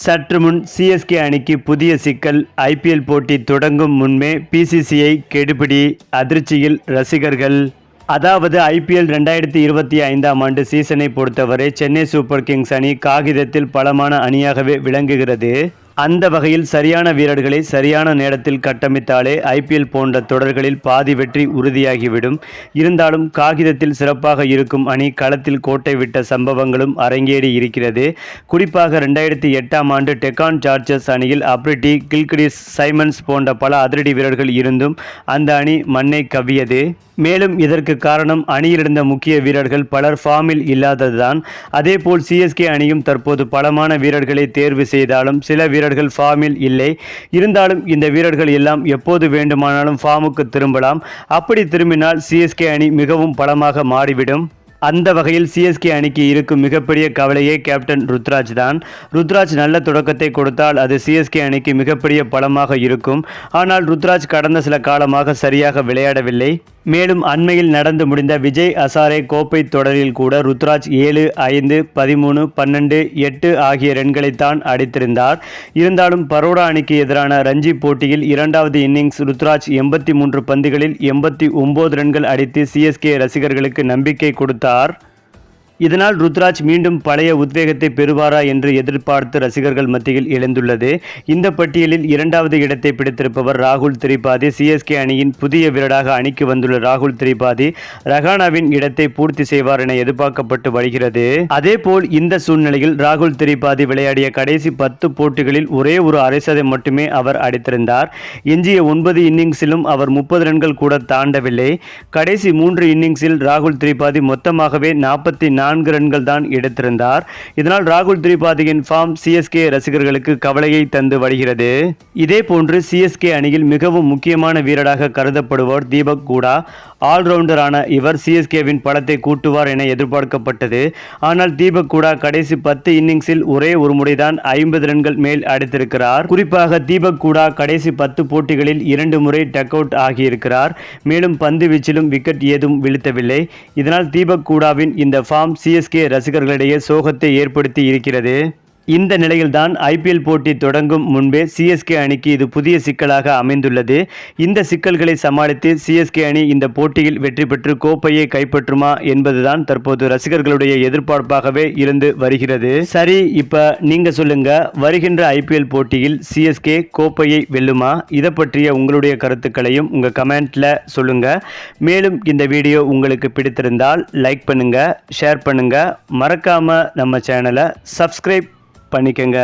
சற்று முன் சிஎஸ்கே அணிக்கு புதிய சிக்கல் ஐபிஎல் போட்டி தொடங்கும் முன்பே பிசிசிஐ கெடுபிடி அதிர்ச்சியில் ரசிகர்கள். அதாவது ஐபிஎல் ரெண்டாயிரத்தி இருபத்தி ஐந்தாம் ஆண்டு சீசனை பொறுத்தவரை சென்னை சூப்பர் கிங்ஸ் அணி காகிதத்தில் பலமான அணியாகவே விளங்குகிறது. அந்த வகையில் சரியான வீரர்களை சரியான நேரத்தில் கட்டமைத்தாலே ஐபிஎல் போன்ற தொடர்களில் பாதி வெற்றி உறுதியாகிவிடும். இருந்தாலும் காகிதத்தில் சிறப்பாக இருக்கும் அணி களத்தில் கோட்டை விட்ட சம்பவங்களும் அரங்கேறி இருக்கிறது. குறிப்பாக ரெண்டாயிரத்தி எட்டாம் ஆண்டு டெக்கான் சார்ஜர்ஸ் அணியில் அப்ரிட்டி கில்கிரிஸ் சைமன்ஸ் போன்ற பல அதிரடி வீரர்கள் இருந்தும் அந்த அணி மண்ணை கவ்வியது. மேலும் இதற்கு காரணம் அணியிலிருந்த முக்கிய வீரர்கள் பலர் ஃபார்மில் இல்லாததுதான். அதேபோல் சிஎஸ்கே அணியும் தற்போது பலமான வீரர்களை தேர்வு செய்தாலும் சில வீரர்கள் ஃபார்மில் இல்லை. இருந்தாலும் இந்த வீரர்கள் எல்லாம் எப்போது வேண்டுமானாலும் ஃபார்முக்கு திரும்பலாம். அப்படி திரும்பினால் சிஎஸ்கே அணி மிகவும் பலமாக மாறிவிடும். அந்த வகையில் சிஎஸ்கே அணிக்கு இருக்கும் மிகப்பெரிய கவலையே கேப்டன் ருத்ராஜ் தான். ருத்ராஜ் நல்ல தொடக்கத்தை கொடுத்தால் அது சிஎஸ்கே அணிக்கு மிகப்பெரிய பலமாக இருக்கும். ஆனால் ருத்ராஜ் கடந்த சில காலமாக சரியாக விளையாடவில்லை. மேலும் அண்மையில் நடந்து முடிந்த விஜய் அசாரே கோப்பை தொடரில் கூட ருத்ராஜ் ஏழு ஐந்து பதிமூணு பன்னெண்டு எட்டு ஆகிய ரன்களைத்தான் அடித்திருந்தார். இருந்தாலும் பரோடா அணிக்கு எதிரான ரஞ்சி போட்டியில் இரண்டாவது இன்னிங்ஸ் ருத்ராஜ் எண்பத்தி மூன்று பந்துகளில் எண்பத்தி ஒன்பது ரன்கள் அடித்து சிஎஸ்கே ரசிகர்களுக்கு நம்பிக்கை கொடுத்தார். இதனால் ருத்ராஜ் மீண்டும் பழைய உத்வேகத்தை பெறுவாரா என்று எதிர்பார்த்து ரசிகர்கள் மத்தியில் எழுந்துள்ளது. இந்த பட்டியலில் இரண்டாவது இடத்தை பிடித்திருப்பவர் ராகுல் திரிபாதி சிஎஸ்கே அணியின் புதிய வீரராக அணிக்கு வந்துள்ள ராகுல் திரிபாதி ரஹானாவின் இடத்தை பூர்த்தி செய்வார் என எதிர்பார்க்கப்பட்டு வருகிறது. அதேபோல் இந்த சூழ்நிலையில் ராகுல் திரிபாதி விளையாடிய கடைசி பத்து போட்டிகளில் ஒரே ஒரு அரைசதை மட்டுமே அவர் அடித்திருந்தார். எஞ்சிய ஒன்பது இன்னிங்ஸிலும் அவர் முப்பது ரன்கள் கூட தாண்டவில்லை. கடைசி மூன்று இன்னிங்ஸில் ராகுல் திரிபாதி மொத்தமாகவே நாற்பத்தி நான்கு ரன்கள் தான் எடுத்திருந்தார். இதனால் ராகுல் திரிபாதியின் ஃபார்ம் சிஎஸ்கே ரசிகர்களுக்கு கவலையை தந்து வருகிறது. இதே போன்று சிஎஸ்கே அணியில் மிகவும் முக்கியமான வீரராக கருதப்படுவோர் தீபக் கூடா. ஆல்ரவுண்டரான இவர் சிஎஸ்கேவின் படத்தை கூட்டுவார் என எதிர்பார்க்கப்பட்டது. ஆனால் தீபக் கூடா கடைசி பத்து இன்னிங்ஸில் ஒரே ஒரு முறைதான் ஐம்பது ரன்கள் மேல் அடித்திருக்கிறார். குறிப்பாக தீபக் கூடா கடைசி பத்து போட்டிகளில் இரண்டு முறை டக் அவுட் ஆகியிருக்கிறார். மேலும் பந்து வீச்சிலும் விக்கெட் ஏதும் வீழ்த்தவில்லை. இதனால் தீபக் கூடாவின் இந்த ஃபார்ம் சிஎஸ்கே ரசிகர்களிடையே சோகத்தை ஏற்படுத்தி இருக்கிறது. இந்த நிலையில்தான் ஐபிஎல் போட்டி தொடங்கும் முன்பே சிஎஸ்கே அணிக்கு இது புதிய சிக்கலாக அமைந்துள்ளது. இந்த சிக்கல்களை சமாளித்து சிஎஸ்கே அணி இந்த போட்டியில் வெற்றி பெற்று கோப்பையை கைப்பற்றுமா என்பதுதான் தற்போது ரசிகர்களுடைய எதிர்பார்ப்பாகவே இருந்து வருகிறது. சரி இப்ப நீங்க சொல்லுங்க வருகின்ற ஐபிஎல் போட்டியில் சிஎஸ்கே கோப்பையை வெல்லுமா? இதை பற்றிய உங்களுடைய கருத்துக்களையும் உங்க கமெண்ட்ல சொல்லுங்க. மேலும் இந்த வீடியோ உங்களுக்கு பிடித்திருந்தால் லைக் பண்ணுங்க ஷேர் பண்ணுங்க. மறக்காம நம்ம சேனலை சப்ஸ்கிரைப் பண்ணிக்கங்க.